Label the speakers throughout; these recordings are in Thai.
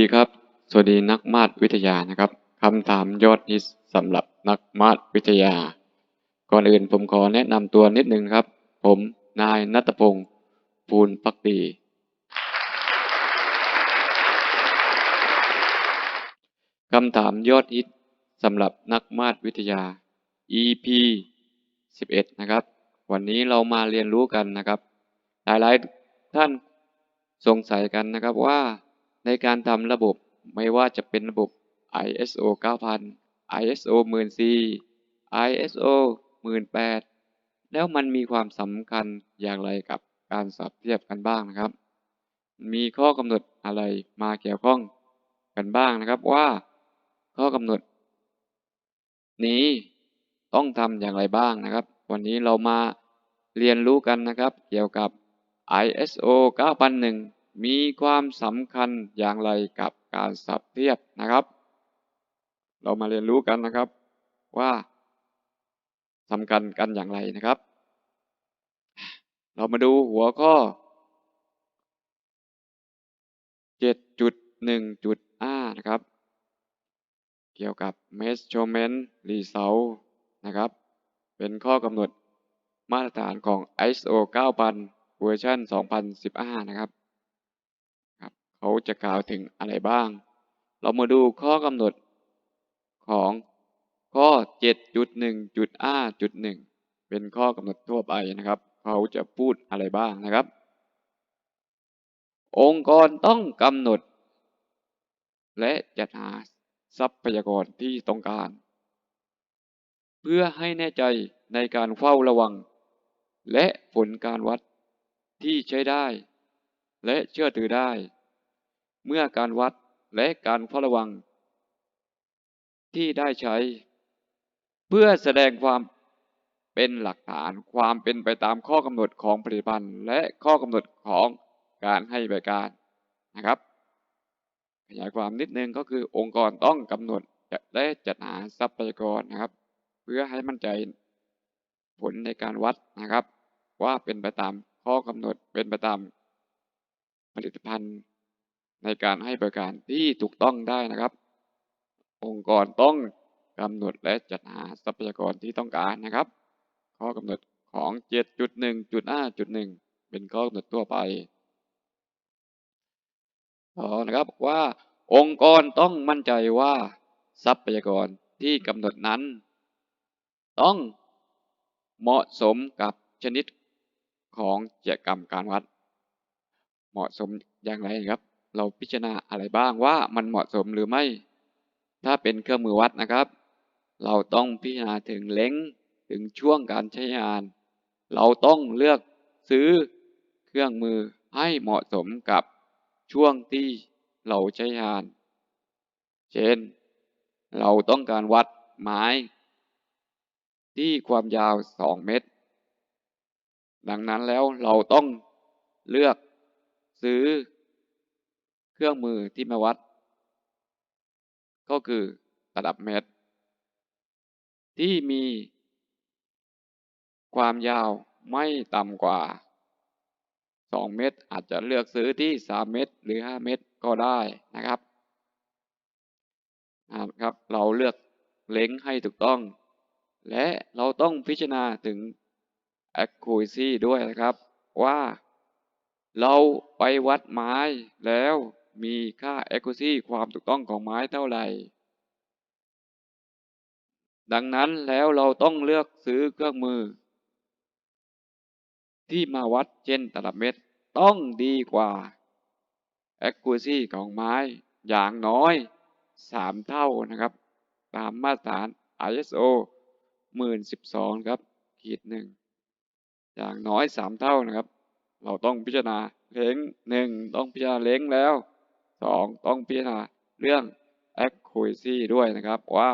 Speaker 1: ดีครับ สวัสดีนักมาตรวิทยานะครับคำถามยอดฮิตสำหรับนักมาตรวิทยา ก่อนอื่นผมขอแนะนำตัวนิดนึงครับ ผมนายนัตพงศ์ภูลพักดี คำถามยอดฮิตสำหรับนักมาตรวิทยา EP 11 นะครับ วันนี้เรามาเรียนรู้กันนะครับ หลายๆท่านสงสัยกันนะครับว่า ในการทำระบบไม่ว่าจะเป็นระบบ ISO 9000 ISO 14000 ISO 18000แล้วมันมีความสำคัญอย่างไรกับการสอบเทียบกันบ้างนะครับ มีข้อกำหนดอะไรมาเกี่ยวข้องกันบ้างนะครับว่า ข้อกำหนด นี้ต้องทำอย่างไรบ้างนะครับ วันนี้เรามาเรียนรู้กันนะครับ เกี่ยวกับ ISO 9001 มีความสำคัญอย่างไรกับการสอบเทียบนะครับ เรามาเรียนรู้กันนะครับว่าสำคัญกันอย่างไรนะครับ เรามาดูหัวข้อ 7.1.5 นะครับ เกี่ยวกับ measurement result นะครับ เป็นข้อกำหนดมาตรฐานของ ISO 9000 เวอร์ชัน2015 นะครับ เขาจะกล่าวถึงอะไรบ้าง เรามาดูข้อกำหนดของข้อ 7.1.5.1 เป็นข้อกำหนดทั่วไปนะครับ เขาจะพูดอะไรบ้างนะครับ องค์กรต้องกำหนด และจัดหาทรัพยากรที่ต้องการ เพื่อให้แน่ใจในการเฝ้าระวัง และผลการวัดที่ใช้ได้ และเชื่อถือได้ เมื่อการวัดและการเฝ้าระวัง ที่ได้ใช้ เพื่อแสดงความเป็นหลักฐานความเป็นไปตามข้อกำหนดของผลิตภัณฑ์ และข้อกำหนดของการให้บริการนะครับ ขยายความนิดนึงก็คือองค์กรต้องกำหนดและจัดหาทรัพยากรนะครับ เพื่อให้มั่นใจผลในการวัดนะครับ ว่าเป็นไปตามข้อกำหนดเป็นไปตามผลิตภัณฑ์ ในการให้บริการที่ถูกต้องได้นะครับ องค์กรต้องกำหนดและจัดหาทรัพยากรที่ต้องการนะครับ ข้อกำหนดของ 7.1.5.1 เป็นข้อกำหนดทั่วไปต่อนะครับว่าองค์กรต้องมั่นใจว่าทรัพยากรที่กำหนดนั้น ต้องเหมาะสมกับชนิดของกิจกรรมการวัด เหมาะสมอย่างไรครับ เราพิจารณาอะไรบ้างว่ามันเหมาะสมหรือไม่ ถ้าเป็นเครื่องมือวัดนะครับ เราต้องพิจารณาถึงเล้งถึงช่วงการใช้งาน เราต้องเลือกซื้อเครื่องมือให้เหมาะสมกับช่วงที่เราใช้งาน เช่น เราต้องการวัดไม้ ที่ความยาว 2 เมตร ดังนั้นแล้วเราต้องเลือกซื้อ เครื่องมือที่มาวัด ก็คือระดับเมตร ที่มีความยาวไม่ต่ำกว่า 2 เมตร อาจจะเลือกซื้อที่ 3 เมตร หรือ 5 เมตรก็ได้นะครับนะครับ เราเลือกเล้งให้ถูกต้อง และเราต้องพิจารณาถึง accuracy ด้วยนะครับ ว่าเราไปวัดไม้แล้ว มีค่า accuracy ความถูกต้องของไม้เท่าไหร่ ดังนั้นแล้วเราต้องเลือกซื้อเครื่องมือ ที่มาวัดเช่นตลับเม็ดต้องดีกว่า accuracy ของไม้อย่างน้อย 3 เท่านะครับ ตามมาตรฐาน ISO 1012ครับขีดหนึ่งอย่างน้อย 3 เท่านะครับ เราต้องพิจารณาเล้งหนึ่งต้องพิจารณาเล้งแล้ว สองต้องพิจารณาเรื่อง accuracy ด้วยนะครับว่า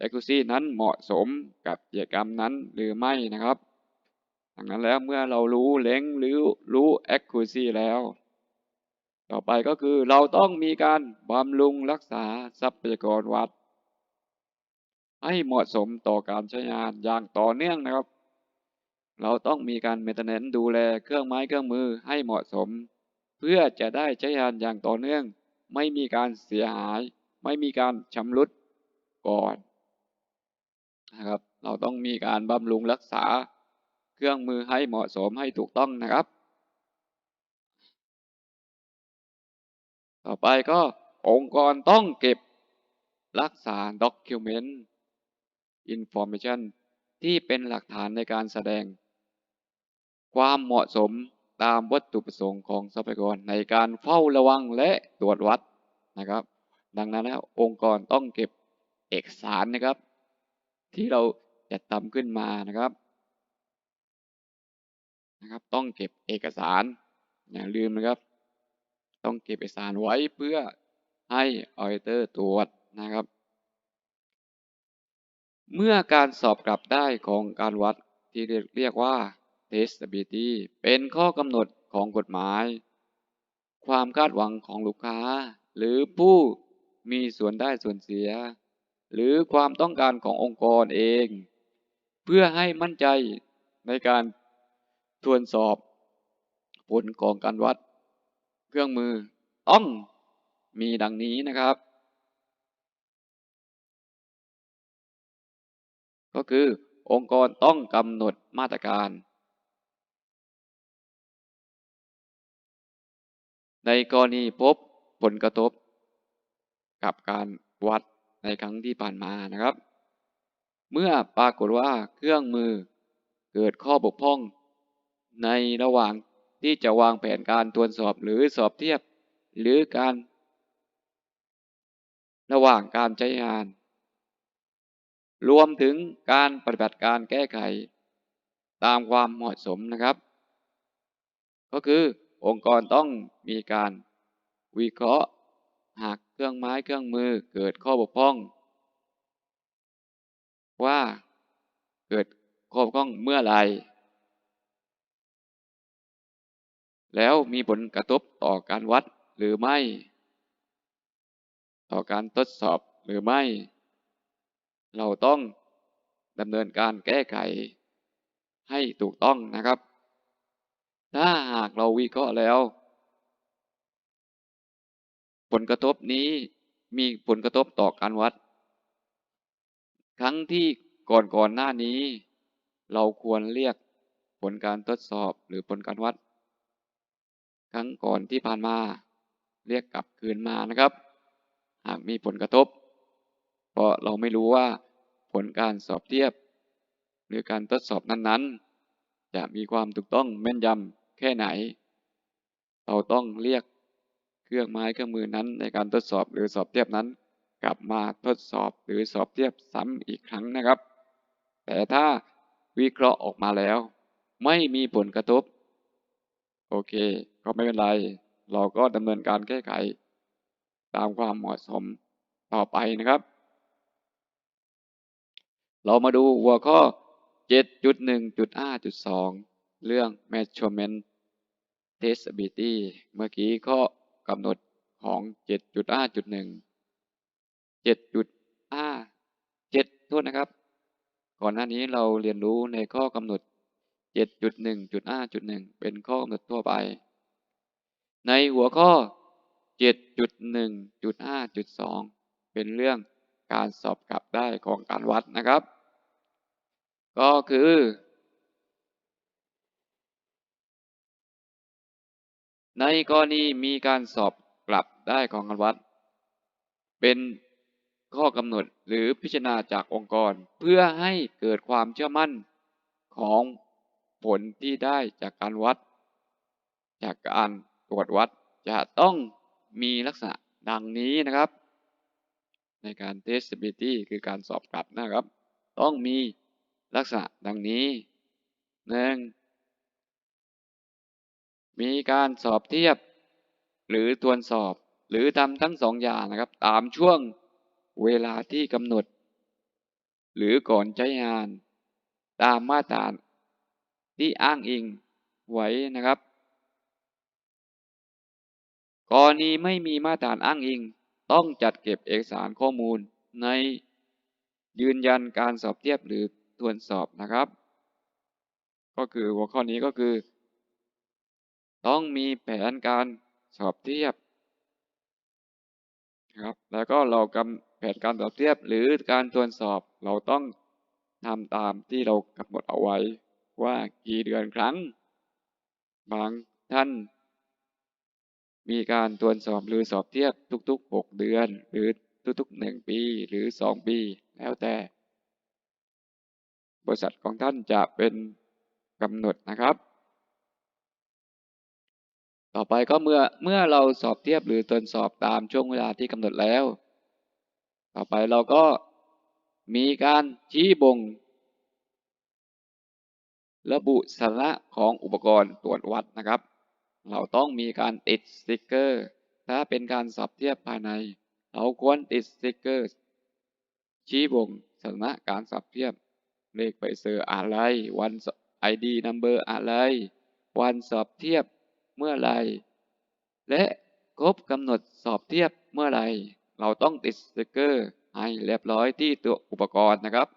Speaker 1: accuracy นั้นเหมาะสมกับกิจกรรมนั้นหรือไม่นะครับ ดังนั้นแล้วเมื่อเรารู้เล้งหรือรู้ accuracy แล้ว ต่อไปก็คือเราต้องมีการบำรุงรักษาทรัพยากรวัด ให้เหมาะสมต่อการใช้งานอย่างต่อเนื่องนะครับ เราต้องมีการเมนเทนเนนดูแลเครื่องไม้เครื่องมือให้เหมาะสม พื่อจะได้ใช้งานอย่างต่อเนื่อง ไม่มีการเสียหาย ไม่มีการชำรุดก่อนนะครับ เราต้องมีการบำรุงรักษาเครื่องมือให้เหมาะสมให้ถูกต้องนะครับ ต่อไปก็องค์กรต้องเก็บรักษา Document Information ที่เป็นหลักฐานในการแสดง ความเหมาะสม ตามวัตถุประสงค์ของทรัพยากรในการเฝ้าระวังและตรวจวัดนะครับ ดังนั้นแล้วองค์กรต้องเก็บเอกสารนะครับ ที่เราจัดทำขึ้นมานะครับนะครับ ต้องเก็บเอกสารอย่าลืมนะครับ ต้องเก็บเอกสารไว้เพื่อให้ออเตอร์ตรวจนะครับ เมื่อการสอบกลับได้ของการวัดที่เรียกว่า testability เป็นข้อกำหนดของกฎหมาย ความคาดหวังของลูกค้า หรือผู้มีส่วนได้ส่วนเสีย หรือความต้องการขององค์กรเอง เพื่อให้มั่นใจในการตรวจสอบผลของการวัด เครื่องมือต้องมีดังนี้นะครับ ก็คือองค์กรต้องกำหนดมาตรการ ในกรณีพบผลกระทบ กับการวัดในครั้งที่ผ่านมานะครับ เมื่อปรากฏว่าเครื่องมือเกิดข้อบกพร่อง ในระหว่างที่จะวางแผนการตรวจสอบหรือสอบเทียบ หรือการ ระหว่างการใช้งาน รวมถึงการปฏิบัติการแก้ไข ตามความเหมาะสมนะครับ ก็คือ องค์กรต้องมีการวิเคราะห์ หากเครื่องไม้เครื่องมือเกิดข้อบกพร่อง ว่าเกิดข้อบกพร่องเมื่อไรแล้วมีผลกระทบต่อการวัดหรือไม่ ต่อการทดสอบหรือไม่ เราต้องดำเนินการแก้ไขให้ถูกต้องนะครับ ถ้าหากเราวิเคราะห์แล้ว ผลกระทบนี้มีผลกระทบต่อการวัด ครั้งที่ก่อนก่อนหน้านี้ เราควรเรียกผลการทดสอบหรือผลการวัด ครั้งก่อนที่ผ่านมา เรียกกลับคืนมานะครับ หากมีผลกระทบ เพราะเราไม่รู้ว่าผลการสอบเทียบ หรือการทดสอบนั้นๆ จะมีความถูกต้องแม่นยำ แค่ไหน เราต้องเรียกเครื่องไม้เครื่องมือนั้นในการทดสอบหรือสอบเทียบนั้น กลับมาทดสอบหรือสอบเทียบซ้ำอีกครั้งนะครับ แต่ถ้าวิเคราะห์ออกมาแล้ว ไม่มีผลกระทบ โอเค ก็ไม่เป็นไร เราก็ดำเนินการแก้ไข ตามความเหมาะสมต่อไปนะครับ เรามาดูหัวข้อ 7.1.5.2 เรื่อง measurement testability เมื่อกี้ข้อกำหนดของ 7.5.1 7.5 7 โทษนะครับ ก่อนหน้านี้เราเรียนรู้ในข้อกำหนด 7.1.5.1 เป็นข้อกำหนดทั่วไป ในหัวข้อ 7.1.5.2 เป็นเรื่องการสอบกลับได้ของการวัดนะครับ ก็คือ ในกรณีมีการสอบกลับได้ของการวัด เป็นข้อกำหนดหรือพิจารณาจากองค์กร เพื่อให้เกิดความเชื่อมั่นของผลที่ได้จากการวัด จากการตรวจวัดจะต้องมีลักษณะดังนี้นะครับ ในการ testability คือการสอบกลับนะครับ ต้องมีลักษณะดังนี้หนึ่ง มีการสอบเทียบ หรือทวนสอบหรือทำทั้งสองอย่างนะครับ ตามช่วงเวลาที่กำหนด หรือก่อนใช้งาน ตามมาตรฐานที่อ้างอิงไว้นะครับ กรณีไม่มีมาตรฐานอ้างอิง ต้องจัดเก็บเอกสารข้อมูลในยืนยันการสอบเทียบหรือทวนสอบนะครับ ก็คือหัวข้อนี้ก็คือ ต้องมีแผนการสอบเทียบครับแล้วก็เรากำแผนการสอบเทียบหรือการตรวจสอบเราต้องทำตามที่เรากำหนดเอาไว้ว่ากี่เดือนครั้ง บางท่าน มีการตรวจสอบหรือสอบเทียบทุกๆ 6 เดือน หรือทุกๆ 1 ปีหรือ 2 ปี แล้วแต่ บริษัทของท่านจะเป็นกำหนดนะครับ ต่อไปก็เมื่อเมื่อเราสอบเทียบหรือตรวจสอบตามช่วงเวลาที่กำหนดแล้ว ต่อไปเราก็มีการชี้บ่ง ระบุสานะของอุปกรณ์ตรวจวัดนะครับ เราต้องมีการติดสติกเกอร์ ถ้าเป็นการสอบเทียบภายใน เราควรติดสติกเกอร์ ชี้บ่งสานะการสอบเทียบเลขใบเซอร์อะไร วัน ID number อะไร วันสอบเทียบ เมื่อไร และครบกำหนดสอบเทียบเมื่อไร เราต้องติดสติกเกอร์ให้เรียบร้อยที่ตัวอุปกรณ์นะครับ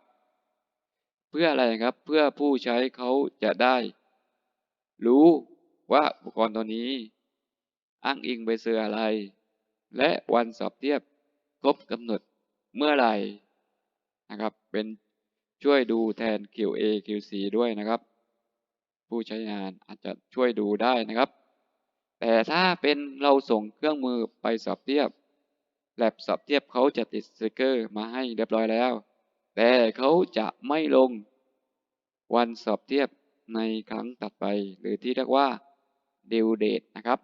Speaker 1: เพื่ออะไรครับ เพื่อผู้ใช้เขาจะได้ รู้ว่าอุปกรณ์ตัวนี้ อ้างอิงใบเซออะไร และวันสอบเทียบครบกำหนดเมื่อไหร่นะครับ เป็นช่วยดูแทน QA QC ด้วยนะครับ ผู้ใช้งานอาจจะช่วยดูได้นะครับ แต่ถ้าเป็นเราส่งเครื่องมือไปสอบเทียบ แลบสอบเทียบเขาจะติดสติกเกอร์มาให้เรียบร้อยแล้ว แต่เขาจะไม่ลง วันสอบเทียบในครั้งตัดไป หรือที่เรียกว่า due date นะครับ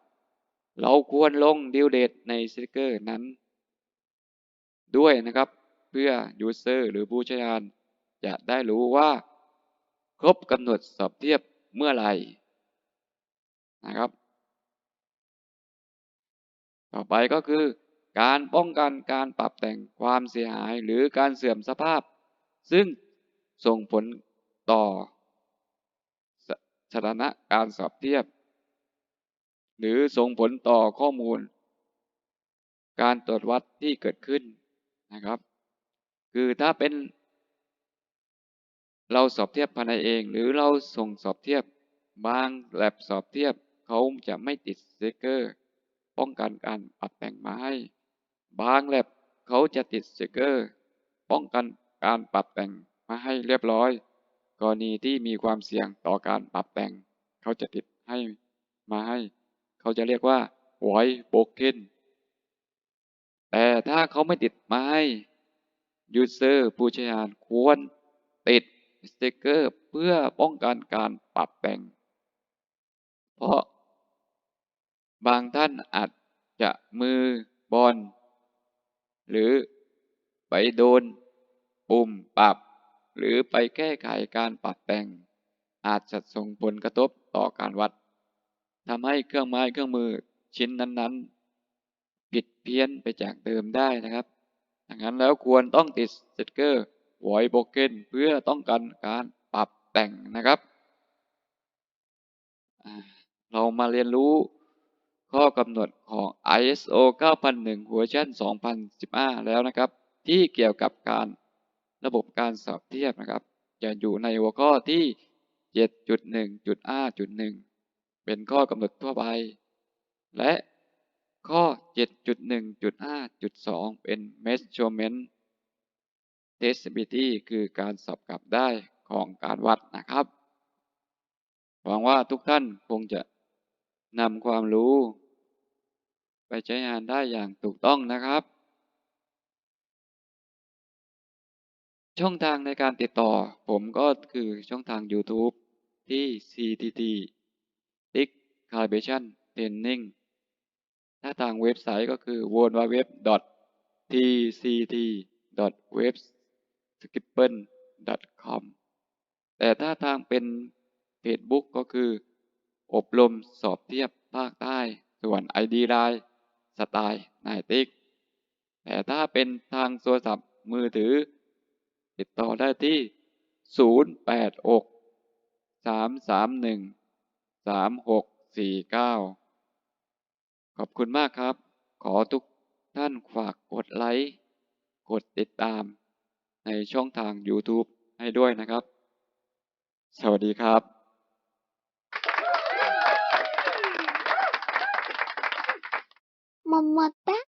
Speaker 1: เราควรลง due date ในสติกเกอร์นั้น ด้วยนะครับ เพื่อ user หรือผู้ใช้งานจะได้รู้ว่า ครบกำหนดสอบเทียบเมื่อไหร่นะครับ ต่อไปก็คือ การป้องกันการปรับแต่งความเสียหายหรือการเสื่อมสภาพ ซึ่งส่งผลต่อสถานะการสอบเทียบ หรือส่งผลต่อข้อมูล การตรวจวัดที่เกิดขึ้นนะครับ คือถ้าเป็นเราสอบเทียบภายในเอง หรือเราส่งสอบเทียบบางแลบสอบเทียบเขาจะไม่ติดสติกเกอร์ ป้องกันการปรับแต่งมาให้ บางแลบเขาจะติดสติกเกอร์ ป้องกันการปรับแต่งมาให้เรียบร้อย กรณีที่มีความเสี่ยงต่อการปรับแต่ง เขาจะติดให้มาให้ เขาจะเรียกว่า white broken แต่ถ้าเขาไม่ติดมาให้ user ผู้ใช้งานควรติดสติกเกอร์เพื่อป้องกันการปรับแต่ง เพราะ บางท่านอาจจะมือบอลหรือไปโดน ปุ่มปรับ หรือไปแก้ไขการปรับแต่ง อาจจะส่งผลกระทบต่อการวัดทำให้เครื่องไม้เครื่องมือชิ้นนั้นๆ ผิดเพี้ยนไปจากเดิมได้นะครับดังนั้นแล้วควรต้องติดสติกเกอร์ void broken เพื่อต้องการการปรับแต่งนะครับ เรามาเรียนรู้ ข้อกำหนดของ ISO 9001 เวอร์ชัน2015 แล้วนะครับ ที่เกี่ยวกับการระบบการสอบเทียบนะครับ จะอยู่ในหัวข้อที่ 7.1.5.1 เป็นข้อกำหนดทั่วไป และข้อ 7.1.5.2 เป็น measurement testability คือการสอบกลับได้ของการวัดนะครับ หวังว่าทุกท่านคงจะนำความรู้ ไปใช้งานได้อย่างถูกต้องนะครับ ช่องทางในการติดต่อ ผมก็คือช่องทาง YouTube ที่ CTT TIC Calibration Training ถ้าทางเว็บไซต์ก็คือ www.tct.webskipper.com แต่ถ้าทางเป็น Facebook ก็คือ อบรมสอบเทียบภาคใต้ ส่วน ID Line สไตล์นายติ๊ก แต่ถ้าเป็นทางโทรศัพท์มือถือ ติดต่อได้ที่ 086 331 3649 ขอบคุณมากครับ ขอทุกท่านฝากกดไลค์ กดติดตาม ในช่องทาง YouTube ให้ด้วยนะครับ สวัสดีครับ
Speaker 2: 么么哒。